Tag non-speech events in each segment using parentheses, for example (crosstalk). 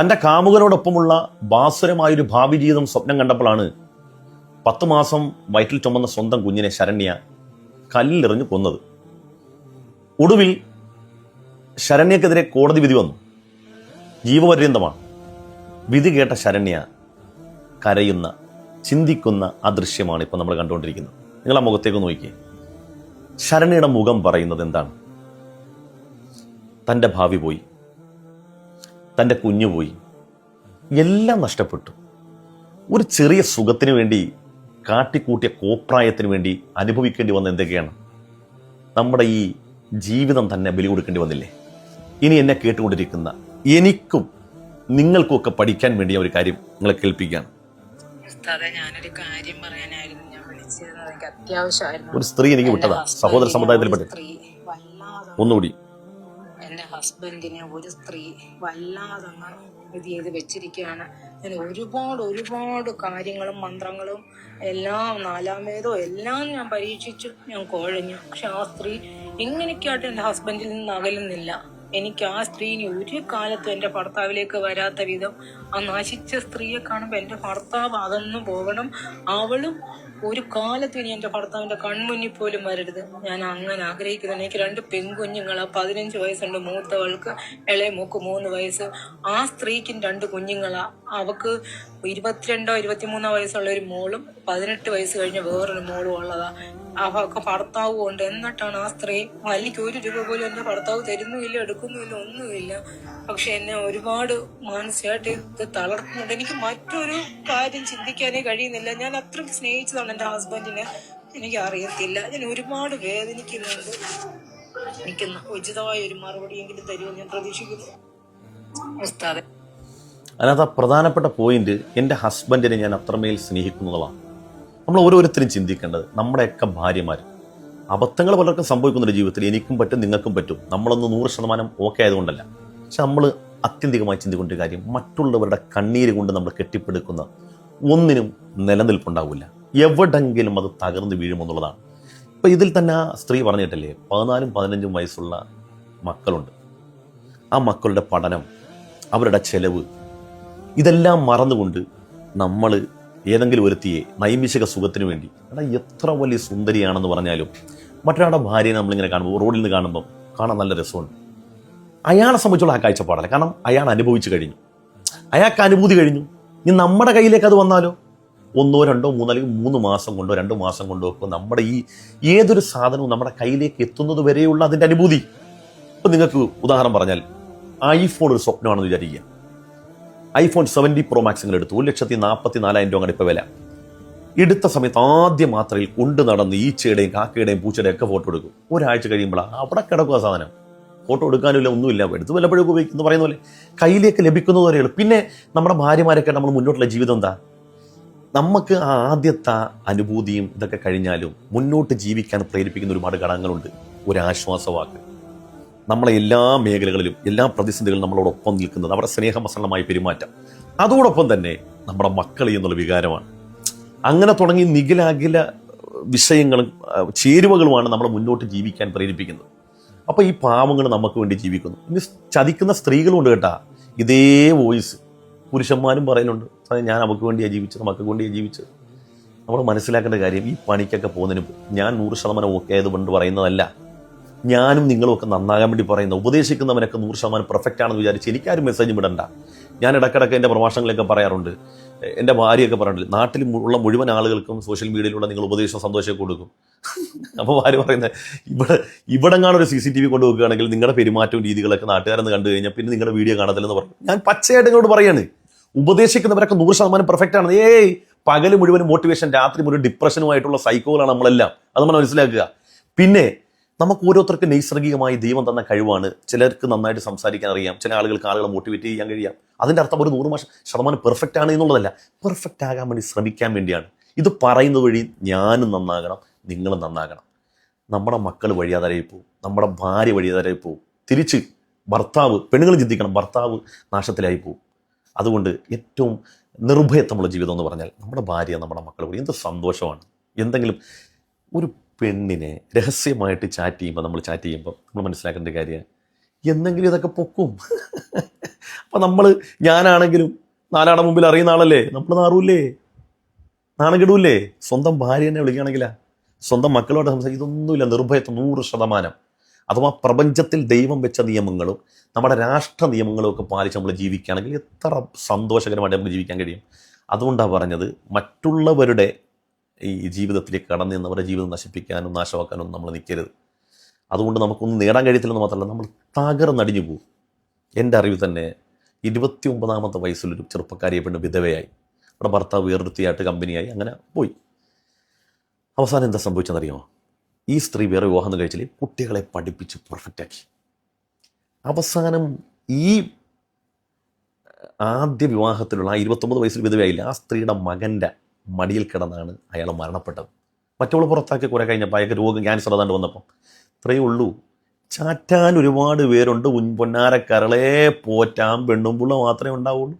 തന്റെ കാമുകനോടൊപ്പമുള്ള ബാസുരമായൊരു ഭാവി ജീവിതം സ്വപ്നം കണ്ടപ്പോഴാണ് പത്ത് മാസം വയറ്റിൽ ചുമന്ന സ്വന്തം കുഞ്ഞിനെ ശരണ്യ കല്ലിലെറിഞ്ഞു കൊന്നത്. ഒടുവിൽ ശരണ്യക്കെതിരെ കോടതി വിധി വന്നു. ജീവപര്യന്തമാണ്. വിധി കേട്ട ശരണ്യ കരയുന്ന ചിന്തിക്കുന്ന ആ ദൃശ്യമാണ് നമ്മൾ കണ്ടുകൊണ്ടിരിക്കുന്നത്. നിങ്ങൾ ആ മുഖത്തേക്ക് നോക്കിയേ. ശരണ്യയുടെ മുഖം പറയുന്നത് എന്താണ്? തന്റെ ഭാവി പോയി. തന്റെ കുഞ്ഞു പോയി. എല്ലാം നഷ്ടപ്പെട്ടു. ഒരു ചെറിയ സുഖത്തിന് വേണ്ടി കാട്ടിക്കൂട്ടിയ കോപ്രായത്തിന് വേണ്ടി അനുഭവിക്കേണ്ടി വന്ന എന്തൊക്കെയാണ്? നമ്മുടെ ഈ ജീവിതം തന്നെ ബലി കൊടുക്കേണ്ടി വന്നില്ലേ? ഇനി എന്നെ കേട്ടുകൊണ്ടിരിക്കുന്ന എനിക്കും നിങ്ങൾക്കുമൊക്കെ പഠിക്കാൻ വേണ്ടി ഒരു കാര്യം നിങ്ങളെ കേൾപ്പിക്കുകയാണ്. ഒരു സ്ത്രീ എനിക്ക് വിട്ടതാ. സഹോദര സമുദായത്തിൽ സമുദായത്തിൽപ്പെട്ട ഒന്നുകൂടി. ഹസ്ബൻഡിനെ ഒരു സ്ത്രീ വല്ലാതെ ഇത് ചെയ്ത് വെച്ചിരിക്കുകയാണ്. ഞാൻ ഒരുപാട് ഒരുപാട് കാര്യങ്ങളും മന്ത്രങ്ങളും എല്ലാം നാലാം വേദവും എല്ലാം ഞാൻ പരീക്ഷിച്ചു ഞാൻ കുഴഞ്ഞു. പക്ഷെ ആ സ്ത്രീ എങ്ങനെയൊക്കെയായിട്ട് എന്റെ ഹസ്ബൻഡിൽ നിന്ന് അകലുന്നില്ല. എനിക്ക് ആ സ്ത്രീ ഇനി ഒരു കാലത്തും എന്റെ ഭർത്താവിലേക്ക് വരാത്ത വിധം ആ നശിച്ച സ്ത്രീയെ കാണുമ്പോൾ എന്റെ ഭർത്താവ് അകന്നു പോകണം. അവളും ഒരു കാലത്ത് ഇനി എന്റെ ഭർത്താവിന്റെ കൺമുന്നിൽ പോലും വരരുത്. ഞാൻ അങ്ങനെ ആഗ്രഹിക്കുന്നു എനിക്ക് രണ്ട് പെൺകുഞ്ഞുങ്ങളാ പതിനഞ്ച് വയസ്സുണ്ട് മൂത്തവൾക്ക് ഇളയ മൂക്ക് മൂന്ന് വയസ്സ്. ആ സ്ത്രീക്കും രണ്ട് കുഞ്ഞുങ്ങളാ. അവക്ക് ഇരുപത്തിരണ്ടോ ഇരുപത്തിമൂന്നോ വയസ്സുള്ള ഒരു മോളും പതിനെട്ട് വയസ്സ് കഴിഞ്ഞ വേറൊരു മോളും ഉള്ളതാ. അവക്ക് ഭർത്താവും ഉണ്ട്. എന്നിട്ടാണ് ആ സ്ത്രീ മല്ലിക്ക് ഒരു രൂപ പോലും എന്റെ ഭർത്താവ് തരുന്നുമില്ല എടുക്കുന്നുമില്ല ഒന്നുമില്ല. പക്ഷെ എന്നെ ഒരുപാട് മാനസികമായിട്ട് ഇത് തളർത്തുന്നുണ്ട്. എനിക്ക് മറ്റൊരു കാര്യം ചിന്തിക്കാനേ കഴിയുന്നില്ല. ഞാൻ അത്രയ്ക്ക് സ്നേഹിച്ചതാണ് എന്റെ എനിക്ക് അറിയത്തില്ല ഞാൻ ഒരുപാട് വേദനിക്കുന്നുണ്ട്. എനിക്ക് ഉചിതമായ ഒരു മറുപടിയെങ്കിലും തരുമെന്ന് ഞാൻ പ്രതീക്ഷിക്കുന്നു. അതിനകത്ത് ആ പ്രധാനപ്പെട്ട പോയിന്റ് എന്റെ ഹസ്ബൻഡിനെ ഞാൻ അത്രമേൽ സ്നേഹിക്കുന്നതാണ്. നമ്മൾ ഓരോരുത്തരും ചിന്തിക്കേണ്ടത് നമ്മുടെയൊക്കെ ഭാര്യമാർ. അബദ്ധങ്ങൾ പലർക്കും സംഭവിക്കുന്നുണ്ട് ജീവിതത്തിൽ എനിക്കും പറ്റും നിങ്ങൾക്കും പറ്റും. നമ്മളൊന്ന് നൂറ് ശതമാനം ഓക്കെ ആയതുകൊണ്ടല്ല. പക്ഷെ നമ്മൾ അത്യന്തികമായി ചിന്തിക്കേണ്ട കാര്യം മറ്റുള്ളവരുടെ കണ്ണീര് കൊണ്ട് നമ്മൾ കെട്ടിപ്പടുക്കുന്ന ഒന്നിനും നിലനിൽപ്പുണ്ടാവില്ല. എവിടെങ്കിലും അത് തകർന്ന് വീഴുമെന്നുള്ളതാണ് ഇപ്പം ഇതിൽ തന്നെ ആ സ്ത്രീ പറഞ്ഞിട്ടല്ലേ പതിനാലും പതിനഞ്ചും വയസ്സുള്ള മക്കളുണ്ട്. ആ മക്കളുടെ പഠനം അവരുടെ ചെലവ് ഇതെല്ലാം മറന്നുകൊണ്ട് നമ്മൾ ഏതെങ്കിലും ഒരുത്തിയെ നൈമിഷിക സുഖത്തിന് വേണ്ടി എടാ എത്ര വലിയ സുന്ദരിയാണെന്ന് പറഞ്ഞാലും മറ്റൊരാളുടെ ഭാര്യയെ നമ്മളിങ്ങനെ കാണുമ്പോൾ റോഡിൽ നിന്ന് കാണുമ്പോൾ കാണാൻ നല്ല രസമുണ്ട്. അയാളെ സംബന്ധിച്ചുള്ള ആ കാഴ്ചപ്പാടല്ല. കാരണം അയാൾ അനുഭവിച്ചു കഴിഞ്ഞു. അയാൾക്ക് അനുഭൂതി കഴിഞ്ഞു. ഇനി നമ്മുടെ കയ്യിലേക്ക് അത് വന്നാലോ? ഒന്നോ രണ്ടോ മൂന്നോ അല്ലെങ്കിൽ മൂന്ന് മാസം കൊണ്ടോ രണ്ടു മാസം കൊണ്ടോ ഒക്കെ നമ്മുടെ ഈ ഏതൊരു സാധനവും നമ്മുടെ കയ്യിലേക്ക് എത്തുന്നത് വരെയുള്ള അതിന്റെ അനുഭൂതി. ഇപ്പം നിങ്ങൾക്ക് ഉദാഹരണം പറഞ്ഞാൽ ഐഫോൺ ഒരു സ്വപ്നമാണെന്ന് വിചാരിക്കുക. ഐഫോൺ സെവന്റി പ്രോ മാക്സിങ്ങൾ എടുത്തു. ഒരു ലക്ഷത്തി നാൽപ്പത്തി നാലായിരം രൂപ ഇപ്പോൾ വില. എടുത്ത സമയത്ത് ആദ്യ മാത്രയിൽ കൊണ്ട് നടന്ന് ഈച്ചയുടെയും കാക്കയുടെയും പൂച്ചയുടെയും ഒക്കെ ഫോട്ടോ എടുക്കും. ഒരാഴ്ച കഴിയുമ്പോൾ അവിടെ കിടക്കുക സാധനം. ഫോട്ടോ എടുക്കാനുമില്ല ഒന്നുമില്ല. എടുത്ത് വല്ലപ്പോഴും ഉപയോഗിക്കുന്നു പറയുന്ന പോലെ. കയ്യിലേക്ക് ലഭിക്കുന്നതുവരെയുള്ളൂ. പിന്നെ നമ്മുടെ ഭാര്യമാരൊക്കെ നമ്മൾ മുന്നോട്ടുള്ള ജീവിതം എന്താ? നമുക്ക് ആ ആദ്യത്തെ അനുഭൂതിയും ഇതൊക്കെ കഴിഞ്ഞാലും മുന്നോട്ട് ജീവിക്കാൻ പ്രേരിപ്പിക്കുന്ന ഒരുപാട് ഘടകങ്ങളുണ്ട്. ഒരു ആശ്വാസവാക്ക് നമ്മളെ എല്ലാ മേഖലകളിലും എല്ലാ പ്രതിസന്ധികളും നമ്മളോടൊപ്പം നിൽക്കുന്നത് അവരുടെ സ്നേഹമസരണമായ പെരുമാറ്റം. അതോടൊപ്പം തന്നെ നമ്മുടെ മക്കൾ എന്നുള്ള വികാരമാണ്. അങ്ങനെ തുടങ്ങി നിഖിലാഖില വിഷയങ്ങളും ചേരുവകളുമാണ് നമ്മളെ മുന്നോട്ട് ജീവിക്കാൻ പ്രേരിപ്പിക്കുന്നത്. അപ്പോൾ ഈ പാവങ്ങൾ നമുക്ക് വേണ്ടി ജീവിക്കുന്നു. ഇനി ചതിക്കുന്ന സ്ത്രീകളുണ്ട് കേട്ടാ. ഇതേ വോയിസ് പുരുഷന്മാരും പറയുന്നുണ്ട്. "സാറേ, ഞാൻ അവൾക്ക് വേണ്ടിയാണ് ജീവിച്ചത് മക്കൾക്ക് വേണ്ടിയാണ് ജീവിച്ചത്. നമ്മൾ മനസ്സിലാക്കേണ്ട കാര്യം ഈ പണിക്കൊക്കെ പോകുന്നതിന് ഞാൻ നൂറ് ശതമാനം ഓക്കെ ആയതുകൊണ്ട് പറയുന്നതല്ല. ഞാനും നിങ്ങളും ഒക്കെ നന്നാകാൻ വേണ്ടി പറയുന്ന ഉപദേശിക്കുന്നവനൊക്കെ നൂറ് ശതമാനം പെർഫെക്റ്റ് ആണെന്ന് വിചാരിച്ച് എനിക്കാരും മെസ്സേജ് വിടണ്ട ഞാൻ ഇടക്കിടക്ക് എന്റെ പ്രഭാഷണങ്ങളൊക്കെ പറയാറുണ്ട്. എന്റെ ഭാര്യയൊക്കെ പറയാറുണ്ട് നാട്ടിൽ ഉള്ള മുഴുവൻ ആളുകൾക്കും സോഷ്യൽ മീഡിയയിലൂടെ നിങ്ങൾ ഉപദേശം സന്തോഷമൊക്കെ കൊടുക്കും. (laughs) അപ്പോൾ ഭാര്യ പറയുന്നത് ഇവിടെ ഇവിടെങ്ങാണ് ഒരു സി സി ടി വി കൊണ്ട് വെക്കുകയാണെങ്കിൽ നിങ്ങളുടെ പെരുമാറ്റവും രീതികളൊക്കെ നാട്ടുകാരെന്ന് കണ്ടു കഴിഞ്ഞാൽ പിന്നെ നിങ്ങളുടെ വീഡിയോ കാണത്തില്ലെന്ന് പറഞ്ഞു. ഞാൻ പച്ചയായിട്ട് ഇങ്ങോട്ട് പറയാണ്. ഉപദേശിക്കുന്നവരൊക്കെ നൂറ് ശതമാനം പെർഫെക്റ്റ് ആണ്. ഏയ് പകൽ മുഴുവൻ മോട്ടിവേഷൻ രാത്രി മുഴുവൻ ഡിപ്രഷനുമായിട്ടുള്ള സൈക്കോകളാണ് നമ്മളെല്ലാം. അത് നമ്മൾ മനസ്സിലാക്കുക. പിന്നെ നമുക്ക് ഓരോരുത്തർക്ക് നൈസർഗികമായി ദൈവം തന്ന കഴിവാണ്. ചിലർക്ക് നന്നായിട്ട് സംസാരിക്കാൻ അറിയാം. ചില ആളുകൾക്ക് ആളുകളെ മോട്ടിവേറ്റ് ചെയ്യാൻ കഴിയാം. അതിന്റെ അർത്ഥം ഒരു നൂറ് ശതമാനം പെർഫെക്റ്റ് ആണ് എന്നുള്ളതല്ല. പെർഫെക്റ്റ് ആകാൻ വേണ്ടി ശ്രമിക്കാൻ വേണ്ടിയാണ്. ഇത് പറയുന്നത് വഴി ഞാനും നന്നാകണം നിങ്ങളും നന്നാകണം. നമ്മുടെ മക്കൾ വഴിയാതാരായി പോകും നമ്മുടെ ഭാര്യ വഴിയാതാരായി പോകും തിരിച്ച് ഭർത്താവ് പെണ്ണുങ്ങൾ ചിന്തിക്കണം. ഭർത്താവ് നാശത്തിലായി പോകും അതുകൊണ്ട് ഏറ്റവും നിർഭയത്വമുള്ള ജീവിതം എന്ന് പറഞ്ഞാൽ നമ്മുടെ ഭാര്യ നമ്മുടെ മക്കൾ കൂടി എന്ത് സന്തോഷമാണ്. എന്തെങ്കിലും ഒരു പെണ്ണിനെ രഹസ്യമായിട്ട് ചാറ്റ് ചെയ്യുമ്പോൾ നമ്മൾ ചാറ്റ് ചെയ്യുമ്പോൾ നമ്മൾ മനസ്സിലാക്കേണ്ട കാര്യം എന്തെങ്കിലും ഇതൊക്കെ പൊക്കും. അപ്പം നമ്മൾ ഞാനാണെങ്കിലും നാലാടെ മുമ്പിൽ അറിയുന്ന ആളല്ലേ? നമ്മൾ നാറൂല്ലേ? നാണം കെടൂല്ലേ? സ്വന്തം ഭാര്യ എന്നെ വിളിക്കുകയാണെങ്കിലാ. സ്വന്തം മക്കളോട് സംസാരിക്കും ഇതൊന്നുമില്ല നിർഭയത്വം നൂറ് ശതമാനം. അഥവാ പ്രപഞ്ചത്തിൽ ദൈവം വെച്ച നിയമങ്ങളും നമ്മുടെ രാഷ്ട്ര നിയമങ്ങളും ഒക്കെ പാലിച്ച് നമ്മൾ ജീവിക്കുകയാണെങ്കിൽ എത്ര സന്തോഷകരമായിട്ട് നമുക്ക് ജീവിക്കാൻ കഴിയും. അതുകൊണ്ടാണ് പറഞ്ഞത് മറ്റുള്ളവരുടെ ഈ ജീവിതത്തിലേക്ക് കടന്നു നിന്ന് അവരുടെ ജീവിതം നശിപ്പിക്കാനും നാശമാക്കാനും നമ്മൾ നിൽക്കരുത്. അതുകൊണ്ട് നമുക്കൊന്നും നേടാൻ കഴിയത്തില്ലെന്ന് മാത്രമല്ല നമ്മൾ തകർന്നടിഞ്ഞു പോകും എന്റെ അറിവ് തന്നെ ഇരുപത്തി ഒമ്പതാമത്തെ വയസ്സിലൊരു ചെറുപ്പക്കാരിയെ പെണ്ണ് വിധവയായി. അവിടെ ഭർത്താവ് വേറൊരുത്തിയായിട്ട് കമ്പനിയായി അങ്ങനെ പോയി. അവസാനം എന്താ സംഭവിച്ചെന്നറിയാമോ ഈ സ്ത്രീ വേറെ വിവാഹം കഴിച്ചില്ലേ? കുട്ടികളെ പഠിപ്പിച്ച് പെർഫെക്റ്റാക്കി അവസാനം ഈ ആദ്യ വിവാഹത്തിലുള്ള ആ ഇരുപത്തൊമ്പത് വയസ്സിൽ വിധവയായില്ല ആ സ്ത്രീയുടെ മകന്റെ മടിയിൽ കിടന്നാണ് അയാൾ മരണപ്പെട്ടത്. മറ്റവൾ പുറത്താക്കി കുറെ കഴിഞ്ഞപ്പോൾ അയാൾക്ക് രോഗം ക്യാൻസർ അതാണ്ട് വന്നപ്പോൾ ഇത്രയേ ഉള്ളൂ. ചാറ്റാൻ ഒരുപാട് പേരുണ്ട്. പൊന്നാരക്കരളെ പോറ്റാൻ പെണ്ണുമ്പുള്ള മാത്രമേ ഉണ്ടാവുള്ളൂ.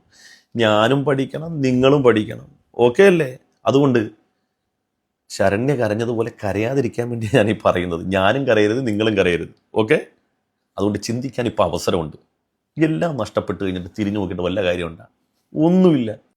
ഞാനും പഠിക്കണം നിങ്ങളും പഠിക്കണം. ഓക്കെ അല്ലേ? അതുകൊണ്ട് ശരണ്യ കരഞ്ഞതുപോലെ കരയാതിരിക്കാൻ വേണ്ടി ഞാൻ ഈ പറയുന്നത്. ഞാനും കരയരുത് നിങ്ങളും കരയരുത്. ഓക്കെ അതുകൊണ്ട് ചിന്തിക്കാൻ ഇപ്പോൾ അവസരമുണ്ട്. എല്ലാം നഷ്ടപ്പെട്ട് കഴിഞ്ഞിട്ട് തിരിഞ്ഞു നോക്കിയിട്ട് വല്ല കാര്യമുണ്ടോ? ഒന്നുമില്ല.